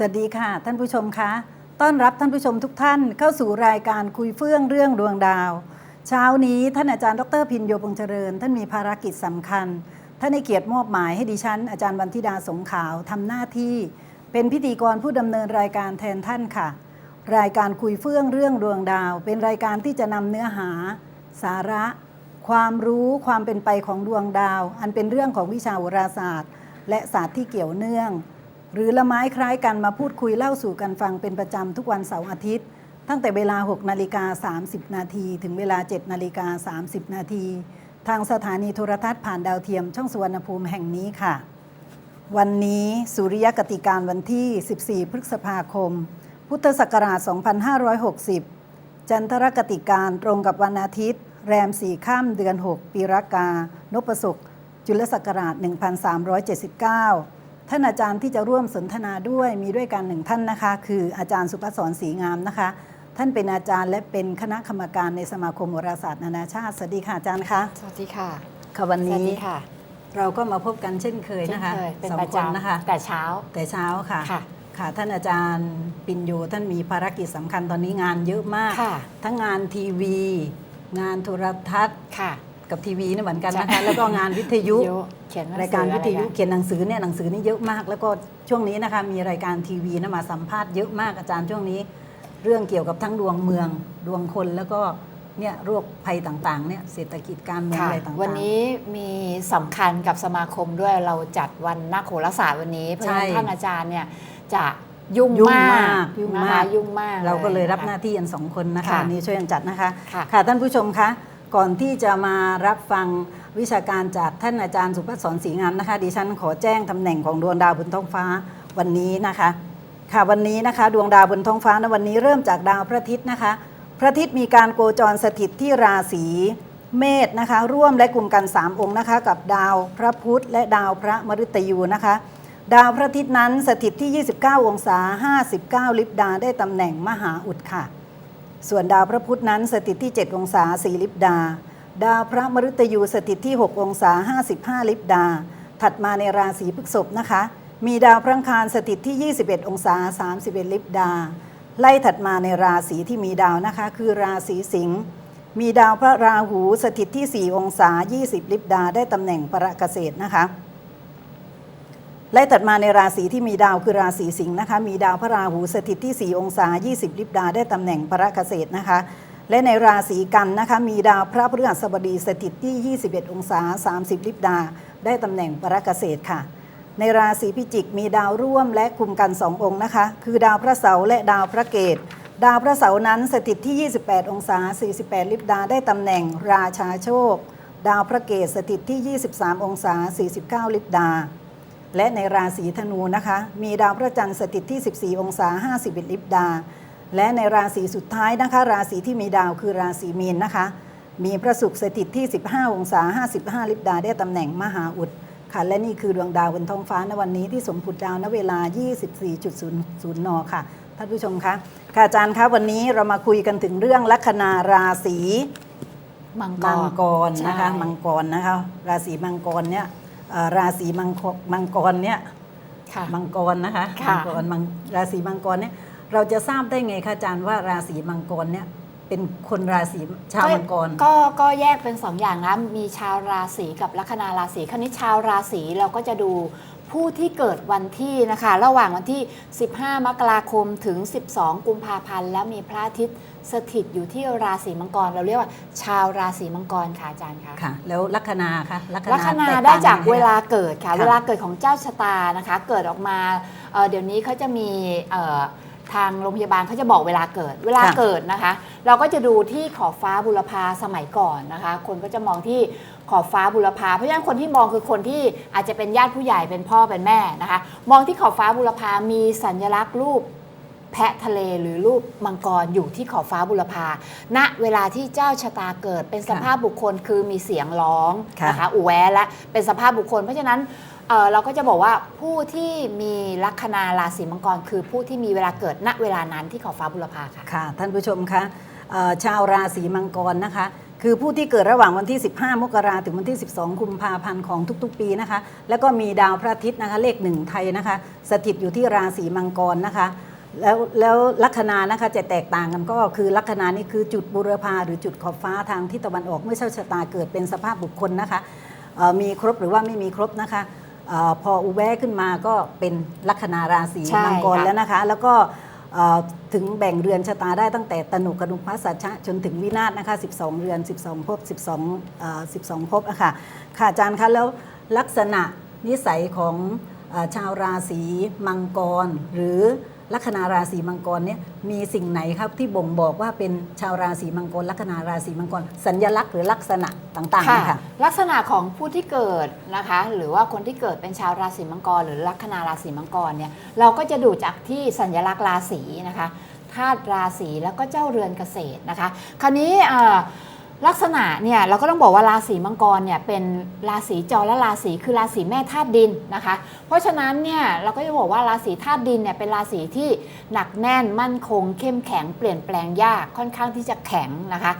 สวัสดีค่ะ ท่านผู้ชมคะต้อนรับท่านผู้ชมทุกท่านเข้าสู่รายการคุยเฟื่องเรื่องดวงดาว เช้านี้ท่านอาจารย์ดรพินโยพงษ์เจริญ ท่านมีภารกิจสำคัญ ท่านให้เกียรติมอบหมายให้ดิฉัน อาจารย์วันธิดาสงขาวทำหน้าที่ เป็นพิธีกรผู้ดำเนินรายการแทนท่านค่ะ รายการคุยเฟื่องเรื่องดวงดาว เป็นรายการที่จะนำเนื้อหา สาระ ความรู้ความเป็นไปของดวงดาว อันเป็นเรื่องของวิชาโหราศาสตร์ และศาสตร์ที่เกี่ยวเนื่อง หรือละไม้คล้ายกันมาพูดคุยเล่าสู่กันฟังเป็นประจำทุกวันเสาร์อาทิตย์ ตั้งแต่เวลา 6 นาฬิกา 30 นาทีถึงเวลา 7 นาฬิกา 30 นาทีทางสถานีโทรทัศน์ผ่านดาวเทียมช่องสุวรรณภูมิแห่งนี้ค่ะ วันนี้สุริยกติการวันที่ 14 พฤษภาคม พุทธศักราช 2560 จันทรกติการตรงกับวันอาทิตย์ แรมสี่ข้ามเดือน 6 ปีรากา นพศกจุลศักราช 1379 ท่านอาจารย์ที่จะร่วมสนทนาด้วยมีด้วยกันหนึ่งท่านนะคะ คืออาจารย์สุภศรศรีงามนะคะ ท่านเป็นอาจารย์และเป็นคณะกรรมการในสมาคมโหราศาสตร์นานาชาติสวัสดีค่ะอาจารย์คะสวัสดีค่ะค่ะวันสวัสนี้ดีค่ะเราก็มาพบกันเช่นเคยนะคะเช่นเคยเป็นสองประคนจำนะคะ แต่เช้าแต่เช้าค่ะค่ะค่ะท่านอาจารย์ปิญโยท่านมีภารกิจสำคัญตอนนี้งานเยอะมากค่ะทั้งงานทีวี งานโทรทัศน์ค่ะ กับทีวีนี่เหมือนกันนะใช่คะแล้วก็งานวิทยุเขียนหนังสือรายการวิทยุอะไรกันเขียนหนังสือเนี่ยหนังสือนี่เยอะมาก แล้วก็ช่วงนี้นะคะมีรายการทีวีนะมาสัมภาษณ์เยอะมากอาจารย์ช่วงนี้ เรื่องเกี่ยวกับทั้งดวงเมืองดวงคนแล้วก็เนี่ยโรคภัยต่างๆเนี่ยเศรษฐกิจการเมืองค่ะอะไรต่างๆ วันนี้มีสำคัญกับสมาคมด้วยเราจัดวันนักโหราศาสตร์วันนี้เพราะฉะนั้นใช่ท่านอาจารย์เนี่ยจะยุ่งยุ่งมามากกยุ่งนะมาคะกยุ่งมาก เราก็เลยรับะคะหน้าที่กันสองคนนะคะค่ะวันนี้ช่วยกันจัดนะคะ ค่ะค่ะท่านผู้ชมคะ ก่อนที่จะมารับฟังวิชาการจากท่านอาจารย์สุภศรศรีงามนะคะ ดิฉันขอแจ้งตำแหน่งของดวงดาวบนท้องฟ้าวันนี้นะคะ ค่ะวันนี้นะคะ ดวงดาวบนท้องฟ้าในวันนี้เริ่มจากดาวพระอาทิตย์นะคะ พระอาทิตย์มีการโคจรสถิตที่ราศีเมษนะคะ ร่วมและกลุ่มกัน 3 องค์นะคะ กับดาวพระพุธและดาวพระมฤตยูนะคะ ดาวพระอาทิตย์นั้นสถิตที่ 29 องศา 59 ลิบดาได้ตำแหน่งมหาอุดค่ะ ส่วนดาวพระพุธนั้นสถิตที่ 7 องศา4ลิบดา ดาวพระมฤตยูสถิตที่ 6 องศา 55 ลิบดา ถัดมาในราศีพฤษภนะคะ มีดาวพระอังคารสถิตที่ 21 องศา 31 ลิบดา ไล่ถัดมาในราศีที่มีดาวนะคะ คือราศีสิงห์มีดาวพระราหูสถิตที่ 4 องศา 20 ลิบดา ได้ตำแหน่งประเกษตรนะคะ ไล่ตัดมาในราศีที่มีดาวคือราศีสิงห์นะคะ มีดาวพระราหูสถิตที่ 4 องศา 20 ลิบดาได้ตำแหน่งพระเกษตรนะคะ และในราศีกันนะคะ มีดาวพระพฤหัสบดีสถิตที่ 21 องศา 30 ลิบดา ได้ตำแหน่งพระเกษตรค่ะ ในราศีพิจิกมีดาวร่วมและคุมกันสององค์นะคะ คือดาวพระเสาร์และดาวพระเกตดาวพระเสาร์นั้นสถิตที่ 28 องศา 48 ลิบดา ได้ตำแหน่งราชาโชค ดาวพระเกตสถิตที่ 23 องศา 49 ลิบดา และในราศีธนูนะคะ มีดาวพระจันทร์สถิตที่ 14 องศา 51 ลิบดา และในราศีสุดท้ายนะคะ ราศีที่มีดาวคือราศีมีนนะคะ มีพระศุกร์สถิตที่ 15 องศา 55 ลิบดา ได้ตำแหน่งมหาอุดค่ะ และนี่คือดวงดาวบนท้องฟ้าในวันนี้ที่สมผุดดาวณเวลา 24.00 น ค่ะ ท่านผู้ชมคะค่ะอาจารย์คะวันนี้เรามาคุยกันถึงเรื่องลัคนาราศีมังกมังรกรนะคะใช่มังกรนะคะ ราศีมังกรเนี่ยเอ่อ ราศีมังคมังกรเนี่ยค่ะมังกรนะคะค่ะมังกรมังราศีมังกรเนี่ยเราจะทราบได้ไงคะอาจารย์ว่าราศีมังกรเนี่ยเป็นคนราศีชาวมังกรก็ก็แยกเป็นสองอย่างนะมีชาวราศีกับลัคนาราศีคราวนี้ชาวราศีเราก็จะดูผู้ที่เกิดวันที่นะคะ ระหว่างวันที่ 15 มกราคมถึง 12 กุมภาพันธ์แล้วมีพระอาทิตย์ สถิตอยู่ที่ราศีมังกร เราเรียกว่า ชาวราศีมังกรค่ะอาจารย์คะค่ะ แล้วลัคนาคะลัคนาแตได้ต่งจากยังงเวลาเกิดค่ะค่ะ เวลาเกิดของเจ้าชะตานะคะ เกิดออกมาเอ่อเดี๋ยวนี้เขาจะมีเอ่อทางโรงพยาบาลเขาจะบอกเวลาเกิด เวลาค่ะเกิดนะคะ เราก็จะดูที่ขอบฟ้าบุรพาสมัยก่อนนะคะ คนก็จะมองที่ขอบฟ้าบุรพาเพราะฉะนั้นคนที่มองคือคนที่อาจจะเป็นญาติผู้ใหญ่เป็นพ่อเป็นแม่นะคะ มองที่ขอบฟ้าบุรพามีสัญลักษณ์รูป แพะทะเลหรือรูปมังกรอยู่ที่ขอบฟ้าบุรพาณเวลาที่เจ้าชะตาเกิดเป็นสภาพบุคคลคือมีเสียงร้องค่ะนะคะอูแวและเป็นสภาพบุคคล เพราะฉะนั้นเอ่อเราก็จะบอกว่าผู้ที่มีลัคนาราศีมังกร คือผู้ที่มีเวลาเกิดณเวลานั้นที่ขอบฟ้าบุรพาค่ะ ค่ะ ท่านผู้ชมคะเอ่อชาวราศีมังกรนะคะ คือผู้ที่เกิดระหว่างวันที่ 15 มกราถึงวันที่ 12 กุมภาพันธ์ของทุกๆ ปีนะคะ แล้วก็มีดาวพระอาทิตย์นะคะ เลขหนึ่งไทยนะคะ สถิตอยู่ที่ราศีมังกรนะคะ แล้วแล้วลัคนานะคะจะแตกต่างกันก็คือลัคนานี่คือจุดบุรพาหรือจุดขอบฟ้าทางทิศตะวันออกเมื่อเช้าชะตาเกิดเป็นสภาพบุคคลนะคะเอ่อมีครบหรือว่าไม่มีครบนะคะเออพออุแวะขึ้นมาก็เป็นลัคนาราศีใช่มังกรค่ะแล้วนะคะ แล้วก็เอ่อถึงแบ่งเรือนชะตาได้ตั้งแต่ตนุกระดุมพระสัชชะจนถึงวินาศนะคะ 12 เรือน 12ภพ12เอ่อ12ภพอะค่ะค่ะอาจารย์คะแล้วลักษณะนิสัยของเออชาวราศีมังกรหรือ ลัคนาราศีมังกรเนี่ยมีสิ่งไหนครับที่บ่งบอกว่าเป็นชาวราศีมังกร ลัคนาราศีมังกร สัญลักษณ์หรือลักษณะต่างๆค่ะคะลักษณะของผู้ที่เกิดนะคะ หรือว่าคนที่เกิดเป็นชาวราศีมังกร หรือลัคนาราศีมังกรเนี่ยเราก็จะดูจากที่สัญลักษณ์ราศีนะคะธาตุราศีแล้วก็เจ้าเรือนเกษตรนะคะ คราวนี้ ลักษณะเนี่ยเราก็ต้องบอกว่าราศีมังกรเนี่ยเป็นราศีจรและราศีคือราศีแม่ธาตุดินนะคะ เพราะฉะนั้นเนี่ยเราก็จะบอกว่าราศีธาตุดินเนี่ยเป็นราศีที่หนักแน่นมั่นคง เข้มแข็งเปลี่ยนแปลงยากค่อนข้างที่จะแข็งนะคะ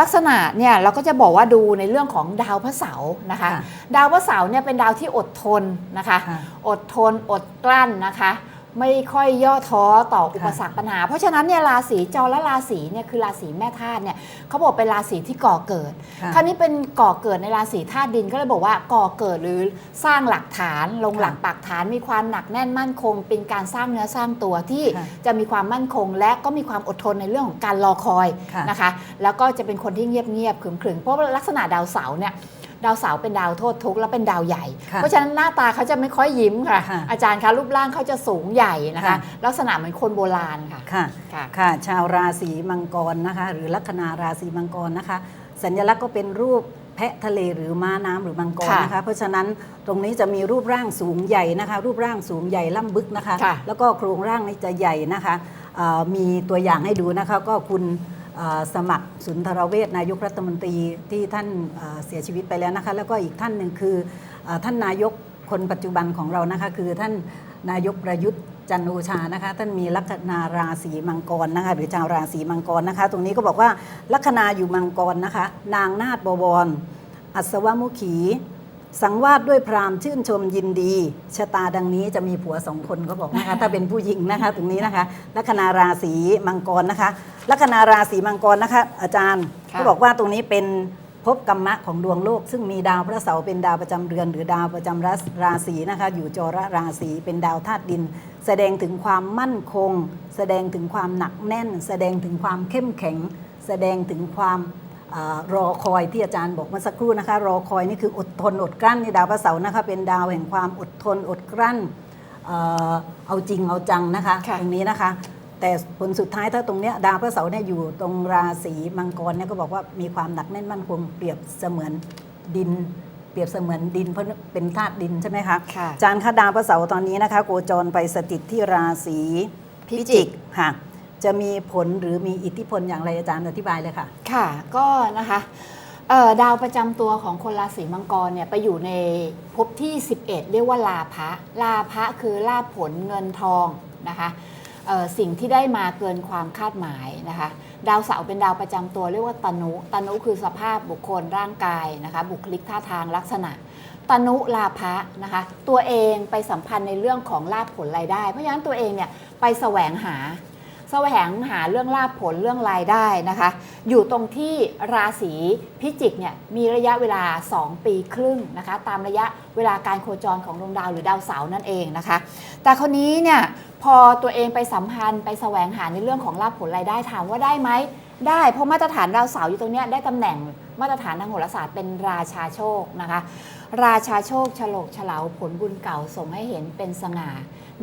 ลักษณะเนี่ยเราก็จะบอกว่าดูในเรื่องของดาวพระเสาร์นะคะค่ะดาวพระเสาร์เนี่ยเป็นดาวที่อดทนนะคะค่ะอดทนอดกลั้นนะคะ ไม่ค่อยย่อท้อต่ออุปสรรคปัญหา เพราะฉะนั้นเนี่ยราศีจรและราศีเนี่ยคือราศีแม่ธาตุเนี่ยเขาบอกเป็นราศีที่ก่อเกิดค่ะคราวนี้เป็นก่อเกิดในราศีธาตุดินก็เลยบอกว่าก่อเกิดหรือสร้างหลักฐานลงค่ะหลักปักฐานมีความหนักแน่นมั่นคง เป็นการสร้างเนื้อสร้างตัวที่ค่ะจะมีความมั่นคง และก็มีความอดทนในเรื่องของการรอคอยค่ะนะคะ แล้วก็จะเป็นคนที่เงียบเงียบๆขรึมๆเพราะว่าลักษณะดาวเสาร์เนี่ย ดาวเสาร์เป็นดาวโทษทุกข์และเป็นดาวใหญ่ค่ะเพราะฉะนั้นหน้าตาเขาจะไม่ค่อยยิ้มค่ะค่ะอาจารย์คะรูปร่างเขาจะสูงใหญ่นะคะค่ะลักษณะเหมือนคนโบราณค่ะค่ะค่ะค่ะ ชาวราศีมังกรนะคะ หรือลัคนาราศีมังกรนะคะ สัญลักษณ์ก็เป็นรูปแพะทะเลหรือม้าน้ำหรือมังกรค่ะนะคะ เพราะฉะนั้นตรงนี้จะมีรูปร่างสูงใหญ่นะคะ รูปร่างสูงใหญ่ล่ำบึกนะคะค่ะแล้วก็โครงร่างนี่จะใหญ่นะคะเอ่อมีตัวอย่างให้ดูนะคะก็คุณเอ่อ สมัครสุนทรเวชนายกรัฐมนตรีที่ท่านเสียชีวิตไปแล้วนะคะแล้วก็อีกท่านหนึ่งคืออท่านนายกคนปัจจุบันของเรานะคะคือท่านนายกประยุทธ์จันทร์โอชานะคะท่านมีลัคนาราศีมังกรนะคะหรือชาวราศีมังกรนะคะ ตรงนี้ก็บอกว่าลัคนาอยู่มังกรนะคะ นางนาฏบวร อัศวมุขี สังวาสด้วยพราหมณ์ชื่นชมยินดีชะตาดังนี้จะมีผัวสองคนเขาบอกนะคะ ถ้าเป็นผู้หญิงนะคะตรงนี้นะคะลัคนาราศีมังกรนะคะลัคนาราศีมังกรนะคะ อาจารย์ค่ะก็บอกว่าตรงนี้เป็นภพกรรมะของดวงโลก ซึ่งมีดาวพระเสาร์เป็นดาวประจำเรือน หรือดาวประจำราราศีนะคะ อยู่จรราศีเป็นดาวธาตุดิน แสดงถึงความมั่นคง แสดงถึงความหนักแน่น แสดงถึงความเข้มแข็ง แสดงถึงความอา รอคอยที่อาจารย์บอกเมื่อสักครู่นะคะ รอคอยนี่คืออดทนอดกลั้นนี่ดาวพระเสาร์นะคะเป็นดาวแห่งความอดทนอดกลั้นเอ่อเอาจริงเอาจังนะคะค่ะตรงนี้นะคะ แต่ผลสุดท้ายถ้าตรงเนี้ยดาวพระเสาร์เนี่ยอยู่ตรงราศีมังกรเนี่ยก็บอกว่ามีความหนักแน่นมั่นคงเปรียบเสมือนดิน เปรียบเสมือนดินเพราะเป็นธาตุดินใช่ไหมคะค่ะอาจารย์คะดาวพระเสาร์ตอนนี้นะคะโคจรไปสถิตที่ราศีพิพิจิจิกกค่ะ จะมีผลหรือมีอิทธิพลอย่างไรอาจารย์อธิบายเลยค่ะ ค่ะ ก็นะคะดาวประจำตัวของคนราศีมังกรเนี่ยไปอยู่ในภพที่ 11 เรียกว่าลาภะลาภะคือลาผลเงินทองนะคะสิ่งที่ได้มาเกินความคาดหมายนะคะ ดาวเสาร์เป็นดาวประจำตัวเรียกว่าตนุตนุคือสภาพบุคคลร่างกายนะคะบุคลิกท่าทางลักษณะตนุลาภะนะคะตัวเองไปสัมพันธ์ในเรื่องของลาภผลรายได้ เพราะฉะนั้นตัวเองเนี่ยไปแสวงหา แสวงหาเรื่องลาภผลเรื่องรายได้นะคะ อยู่ตรงที่ราศีพิจิกเนี่ยมีระยะเวลา 2 ปีครึ่งนะคะ ตามระยะเวลาการโคจรของดวงดาวหรือดาวเสาร์นั่นเองนะคะ แต่คนนี้เนี่ยพอตัวเองไปสัมพันธ์ไปแสวงหาในเรื่องของลาภผลรายได้ถามว่าได้ไหมได้เพราะมาตรฐานดาวเสาร์อยู่ตรงเนี้ยได้ตำแหน่ง มาตรฐานทางโหราศาสตร์เป็นราชาโชคนะคะ ราชาโชคฉลกฉลาวผลบุญเก่าส่งให้เห็นเป็นสง่า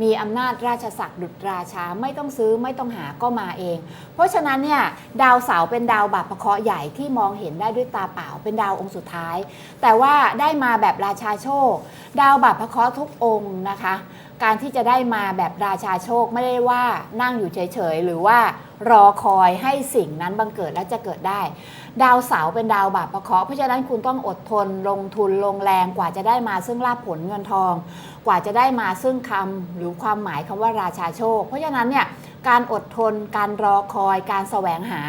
มีอำนาจราชศักดิ์ดุจราชาไม่ต้องซื้อไม่ต้องหาก็มาเอง เพราะฉะนั้นเนี่ยดาวเสาร์เป็นดาวบาปพระเคราะห์ใหญ่ที่มองเห็นได้ด้วยตาเปล่าเป็นดาวองค์สุดท้าย แต่ว่าได้มาแบบราชาโชค ดาวบาปพระเคราะห์ทุกองค์นะคะ การที่จะได้มาแบบราชาโชคไม่ได้ว่านั่งอยู่เฉยๆหรือว่า รอคอยให้สิ่งนั้นบังเกิดและจะเกิดได้ ดาวเสาเป็นดาวบาปพระเคราะห์เพราะฉะนั้นคุณต้องอดทนลงทุนลงแรงกว่าจะได้มาซึ่งลาภผลเงินทอง กว่าจะได้มาซึ่งคำหรือความหมายคำว่าราชาโชค เพราะฉะนั้นเนี่ยการอดทน การรอคอย การแสวงหา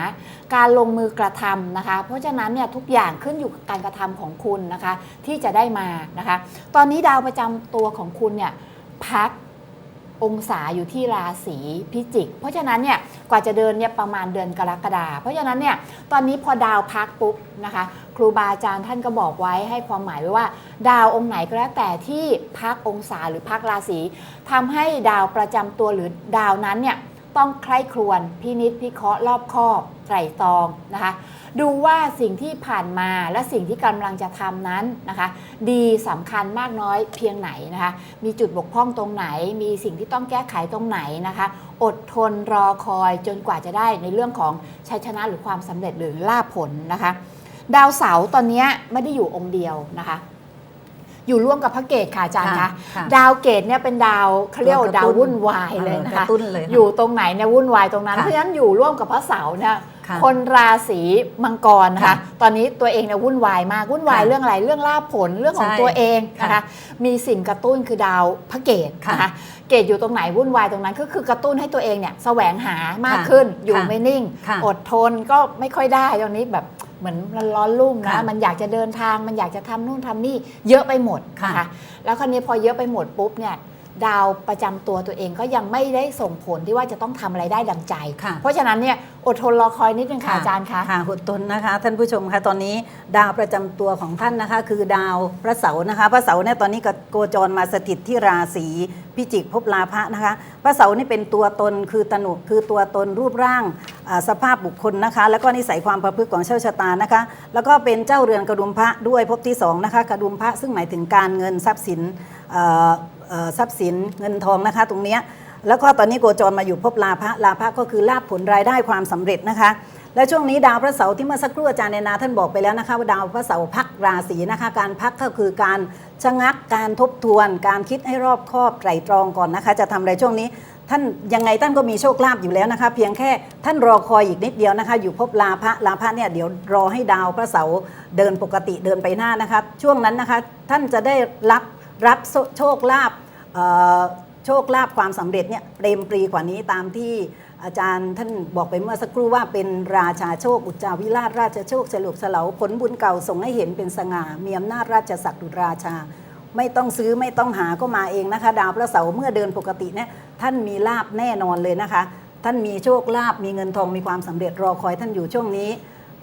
การลงมือกระทำนะคะ เพราะฉะนั้นเนี่ยทุกอย่างขึ้นอยู่กับการกระทำของคุณนะคะที่จะได้มานะคะ ตอนนี้ดาวประจำตัวของคุณเนี่ยพัก องศาอยู่ที่ราศีพิจิก เพราะฉะนั้นเนี่ยกว่าจะเดินเนี่ยประมาณเดือนกรกฎาเพราะฉะนั้นเนี่ยตอนนี้พอดาวพักปุ๊บนะคะ ครูบาอาจารย์ท่านก็บอกไว้ให้ความหมายไว้ว่า ดาวองค์ไหนก็แล้วแต่ที่พักองศาหรือพักราศีทำให้ดาวประจำตัวหรือดาวนั้นเนี่ย ต้องใคร่ครวญพินิษพิเคราะห์รอบคอบไตร่ตรองนะคะ ดูว่าสิ่งที่ผ่านมาและสิ่งที่กำลังจะทำนั้นนะคะ ดีสำคัญมากน้อยเพียงไหนนะคะ มีจุดบกพร่องตรงไหน มีสิ่งที่ต้องแก้ไขตรงไหนนะคะ อดทนรอคอยจนกว่าจะได้ในเรื่องของชัยชนะหรือความสำเร็จหรือลาภผลนะคะ ดาวเสาร์ตอนนี้ไม่ได้อยู่องค์เดียวนะคะ อยู่ร่วมกับพระเกตค่ะอาจารย์ค่ะคะค่ะดาวเกตเนี่ยเป็นดาวเขาเรียกว่าดาววุ่นวายเลยนะกคะ ระตุ้นเลยค่ะ อยู่ตรงไหนเนี่ยวุ่นวายตรงนั้น ค่ะเพราะฉะนั้นอยู่ร่วมกับพระเสาร์เนี่ยค่ะคนราศีมังกรนะคะค่ะตอนนี้ตัวเองเนี่ยวุ่นวายมากวุ่นวายค่ะเรื่องอะไรเรื่องลาภผลเรื่องของใช่ตัวเองนะคะค่ะมีสิ่งกระตุ้นคือดาวพระเกตค่ะนะคะเกตอยู่ตรงไหนวุ่นวายตรงนั้นก็คือกระตุ้นให้ตัวเองเนี่ยแสวงหามากค่ะขึ้นอยู่ค่ะไม่นิ่ง ค่ะ อดทนก็ไม่ค่อยได้ตรงนี้แบบ เหมือนมันร้อนรุ่มนะ ค่ะมันอยากจะเดินทาง มันอยากจะทำนู่นทำนี่ เยอะไปหมดค่ะ นะคะ แล้วคราวนี้พอเยอะไปหมดปุ๊บเนี่ย ดาวประจำตัวตัวเองก็ยังไม่ได้ส่งผลที่ว่าจะต้องทำอะไรได้ดังใจค่ะเพราะฉะนั้นเนี่ยอดทนรอคอยนิดนึงค่ะอาจารย์คะค่ะหดตนนะคะ ท่านผู้ชมคะตอนนี้ดาวประจำตัวของท่านนะคะ คือดาวพระเสาร์นะคะ พระเสาร์เนี่ยตอนนี้ก็โกจรมาสถิตที่ราศีพิจิกภพลาภะนะคะ พระเสาร์นี่เป็นตัวตนคือตนุคือตัวตนรูปร่างอ่าสภาพบุคคลนะคะ แล้วก็นิสัยความประพฤติของเจ้าชะตานะคะ แล้วก็เป็นเจ้าเรือนกระดุมพระด้วยภพที่สองนะคะกระดุมพระซึ่งหมายถึงการเงินทรัพย์สินเอ่อเอ่อ ทรัพย์สินเงินทองนะคะ ตรงนี้แล้วก็ตอนนี้โกจรมาอยู่ภพลาภะลาภะก็คือลาภผลรายได้ความสำเร็จนะคะ และช่วงนี้ดาวพระเสาร์ที่เมื่อสักครู่อาจารย์เนนาท่านบอกไปแล้วนะคะว่าดาวพระเสาร์พักราศีนะคะ การพักก็คือการชะงักการทบทวน การคิดให้รอบคอบไตรตรองก่อนนะคะ จะทำอะไรช่วงนี้ท่านยังไงท่านก็มีโชคลาภอยู่แล้วนะคะ เพียงแค่ท่านรอคอยอีกนิดเดียวนะคะ อยู่ภพลาภะลาภะเนี่ยเดี๋ยวรอให้ดาวพระเสาร์เดินปกติเดินไปหน้านะคะ ช่วงนั้นนะคะท่านจะได้รับ รับโชคลาภโชคลาภความสำเร็จเนี่ยเปรมปรีกว่านี้ตามที่อาจารย์ท่านบอกไปเมื่อสักครู่ว่าเป็นราชาโชค อุจจาวิราชราชโชคฉลุกฉลาผลบุญเก่าส่งให้เห็นเป็นสง่ามีอำนาจราชศักดิ์ดุราชา ไม่ต้องซื้อไม่ต้องหาก็มาเองนะคะ ดาวพระเสาร์เมื่อเดินปกติเนี่ยท่านมีลาบแน่นอนเลยนะคะ ท่านมีโชคลาภมีเงินทองมีความสำเร็จรอคอยท่านอยู่ช่วงนี้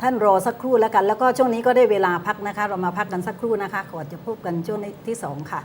ท่านรอสักครู่แล้วกัน แล้วก็ช่วงนี้ก็ได้เวลาพักนะคะ เรามาพักกันสักครู่นะคะก่อนจะพบกันช่วงที่สองค่ะ